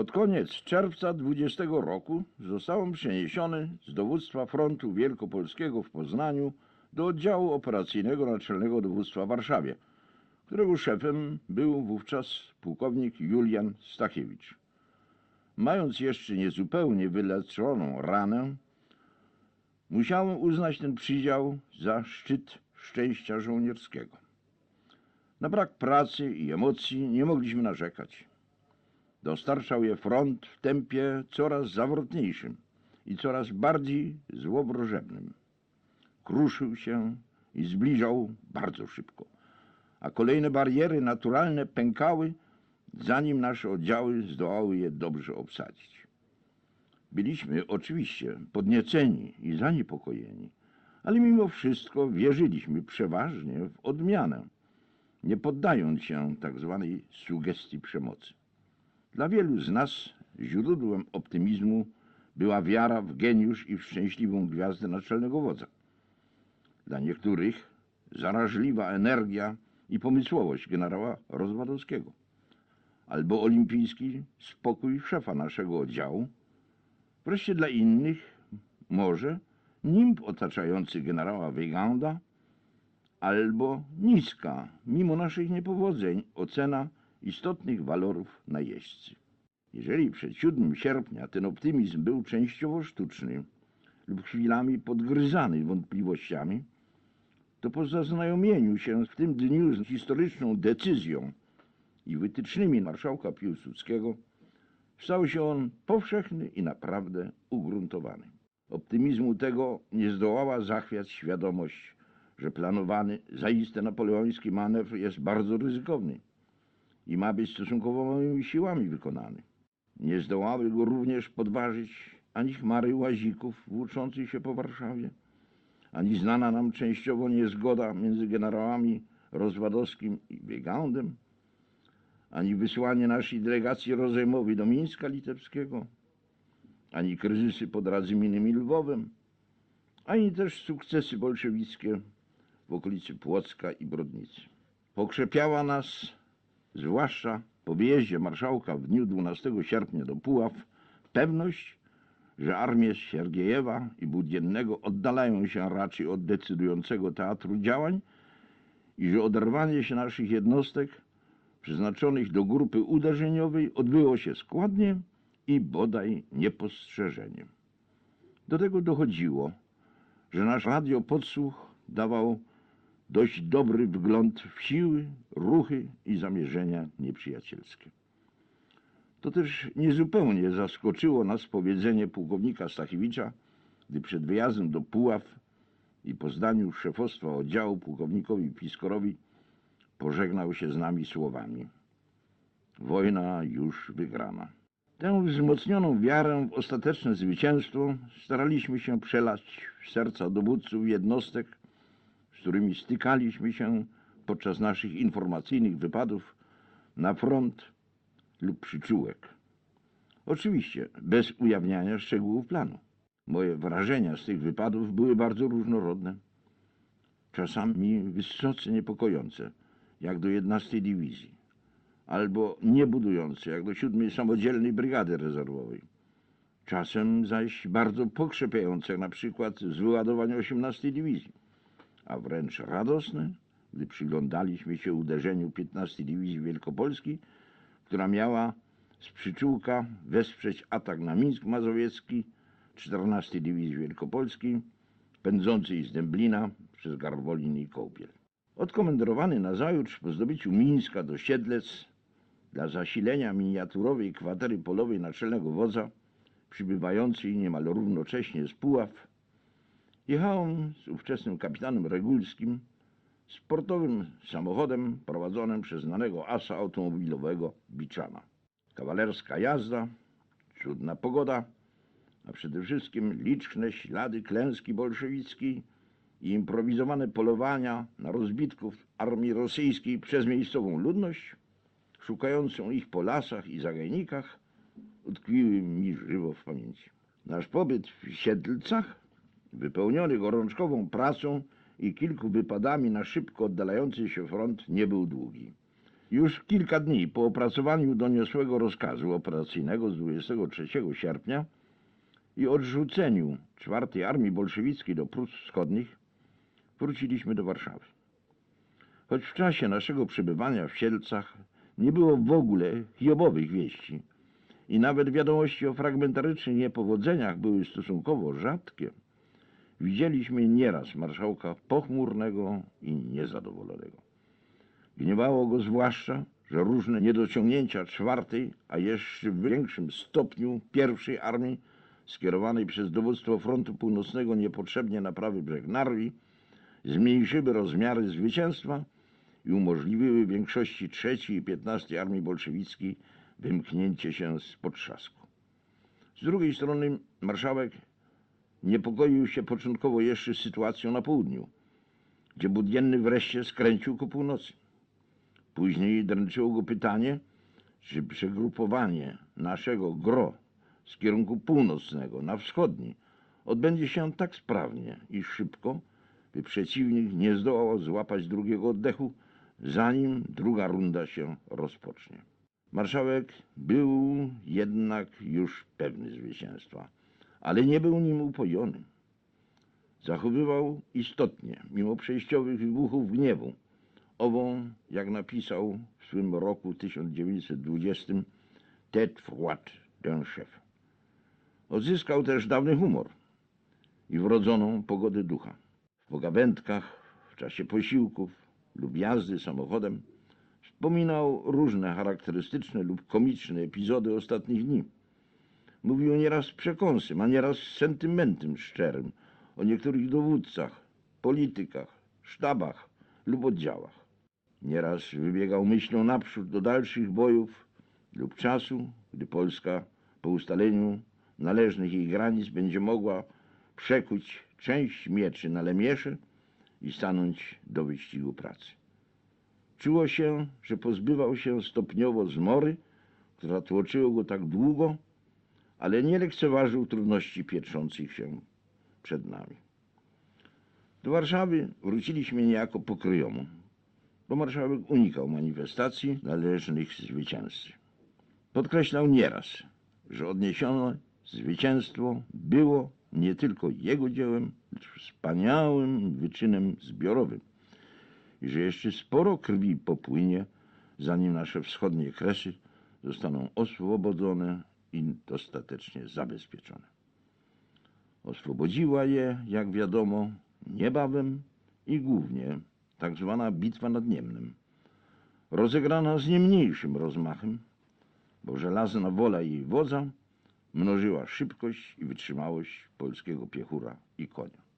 Pod koniec czerwca 20 roku zostałem przeniesiony z dowództwa frontu wielkopolskiego w Poznaniu do oddziału operacyjnego Naczelnego Dowództwa w Warszawie, którego szefem był wówczas pułkownik Julian Stachiewicz. Mając jeszcze niezupełnie wyleczoną ranę, musiałem uznać ten przydział za szczyt szczęścia żołnierskiego. Na brak pracy i emocji nie mogliśmy narzekać. Dostarczał je front w tempie coraz zawrotniejszym i coraz bardziej złowrożebnym. Kruszył się i zbliżał bardzo szybko, a kolejne bariery naturalne pękały, zanim nasze oddziały zdołały je dobrze obsadzić. Byliśmy oczywiście podnieceni i zaniepokojeni, ale mimo wszystko wierzyliśmy przeważnie w odmianę, nie poddając się tak zwanej sugestii przemocy. Dla wielu z nas źródłem optymizmu była wiara w geniusz i w szczęśliwą gwiazdę naczelnego wodza. Dla niektórych zaraźliwa energia i pomysłowość generała Rozwadowskiego, albo olimpijski spokój szefa naszego oddziału, wreszcie dla innych może nimb otaczający generała Weyganda, albo niska, mimo naszych niepowodzeń, ocena istotnych walorów najeźdźcy. Jeżeli przed 7 sierpnia ten optymizm był częściowo sztuczny lub chwilami podgryzany wątpliwościami, to po zaznajomieniu się w tym dniu z historyczną decyzją i wytycznymi marszałka Piłsudskiego stał się on powszechny i naprawdę ugruntowany. Optymizmu tego nie zdołała zachwiać świadomość, że planowany zaiste napoleoński manewr jest bardzo ryzykowny i ma być stosunkowo małymi siłami wykonany. Nie zdołały go również podważyć ani chmary łazików włóczących się po Warszawie, ani znana nam częściowo niezgoda między generałami Rozwadowskim i Weygandem, ani wysłanie naszej delegacji rozejmowej do Mińska Litewskiego, ani kryzysy pod Radzyminem i Lwowem, ani też sukcesy bolszewickie w okolicy Płocka i Brodnicy. Pokrzepiała nas, zwłaszcza po wyjeździe marszałka w dniu 12 sierpnia do Puław, pewność, że armie Siergiejewa i Budziennego oddalają się raczej od decydującego teatru działań i że oderwanie się naszych jednostek przeznaczonych do grupy uderzeniowej odbyło się składnie i bodaj niepostrzeżeniem. Do tego dochodziło, że nasz radiopodsłuch dawał dość dobry wgląd w siły, ruchy i zamierzenia nieprzyjacielskie. To też niezupełnie zaskoczyło nas powiedzenie pułkownika Stachiewicza, gdy przed wyjazdem do Puław i po zdaniu szefostwa oddziału pułkownikowi Piskorowi pożegnał się z nami słowami. Wojna już wygrana. Tę wzmocnioną wiarę w ostateczne zwycięstwo staraliśmy się przelać w serca dowódców jednostek, z którymi stykaliśmy się podczas naszych informacyjnych wypadów na front lub przyczółek. Oczywiście bez ujawniania szczegółów planu. Moje wrażenia z tych wypadów były bardzo różnorodne, czasami wysoce niepokojące, jak do 11 Dywizji, albo niebudujące, jak do 7 Samodzielnej Brygady Rezerwowej. Czasem zaś bardzo pokrzepiające, na przykład z wyładowania 18 Dywizji, a wręcz radosne, gdy przyglądaliśmy się uderzeniu 15 Dywizji Wielkopolskiej, która miała z przyczółka wesprzeć atak na Mińsk Mazowiecki 14 Dywizji Wielkopolskiej, pędzącej z Dęblina przez Garwolin i Kołpiel. Odkomendowany nazajutrz po zdobyciu Mińska do Siedlec dla zasilenia miniaturowej kwatery polowej naczelnego wodza, przybywającej niemal równocześnie z Puław, jechałem z ówczesnym kapitanem Regulskim sportowym samochodem prowadzonym przez znanego asa automobilowego Biczana. Kawalerska jazda, cudna pogoda, a przede wszystkim liczne ślady klęski bolszewickiej i improwizowane polowania na rozbitków armii rosyjskiej przez miejscową ludność, szukającą ich po lasach i zagajnikach, utkwiły mi żywo w pamięci. Nasz pobyt w Siedlcach, wypełniony gorączkową pracą i kilku wypadami na szybko oddalający się front, nie był długi. Już kilka dni po opracowaniu doniosłego rozkazu operacyjnego z 23 sierpnia i odrzuceniu czwartej Armii Bolszewickiej do Prus Wschodnich wróciliśmy do Warszawy. Choć w czasie naszego przebywania w Sielcach nie było w ogóle hiobowych wieści i nawet wiadomości o fragmentarycznych niepowodzeniach były stosunkowo rzadkie, widzieliśmy nieraz marszałka pochmurnego i niezadowolonego. Gniewało go zwłaszcza, że różne niedociągnięcia czwartej, a jeszcze w większym stopniu pierwszej armii, skierowanej przez dowództwo frontu północnego niepotrzebnie na prawy brzeg Narwi, zmniejszyły rozmiary zwycięstwa i umożliwiły większości trzeciej i piętnastej armii bolszewickiej wymknięcie się z potrzasku. Z drugiej strony marszałek niepokoił się początkowo jeszcze sytuacją na południu, gdzie Budjenny wreszcie skręcił ku północy. Później dręczyło go pytanie, czy przegrupowanie naszego gro z kierunku północnego na wschodni odbędzie się tak sprawnie i szybko, by przeciwnik nie zdołał złapać drugiego oddechu, zanim druga runda się rozpocznie. Marszałek był jednak już pewny zwycięstwa, ale nie był nim upojony. Zachowywał istotnie, mimo przejściowych wybuchów gniewu, ową, jak napisał w swym roku 1920, tête froide d'un. Odzyskał też dawny humor i wrodzoną pogodę ducha. W pogawędkach, w czasie posiłków lub jazdy samochodem wspominał różne charakterystyczne lub komiczne epizody ostatnich dni. Mówił nieraz z przekąsem, a nieraz z sentymentem szczerym o niektórych dowódcach, politykach, sztabach lub oddziałach. Nieraz wybiegał myślą naprzód do dalszych bojów lub czasu, gdy Polska po ustaleniu należnych jej granic będzie mogła przekuć część mieczy na lemiesze i stanąć do wyścigu pracy. Czuło się, że pozbywał się stopniowo zmory, która tłoczyła go tak długo, ale nie lekceważył trudności pietrzących się przed nami. Do Warszawy wróciliśmy niejako pokryjomu, bo marszałek unikał manifestacji należnych zwycięzcy. Podkreślał nieraz, że odniesione zwycięstwo było nie tylko jego dziełem, lecz wspaniałym wyczynem zbiorowym i że jeszcze sporo krwi popłynie, zanim nasze wschodnie kresy zostaną oswobodzone i dostatecznie zabezpieczone. Oswobodziła je, jak wiadomo, niebawem i głównie tak zwana bitwa nad Niemnem, rozegrana z nie mniejszym rozmachem, bo żelazna wola jej wodza mnożyła szybkość i wytrzymałość polskiego piechura i konia.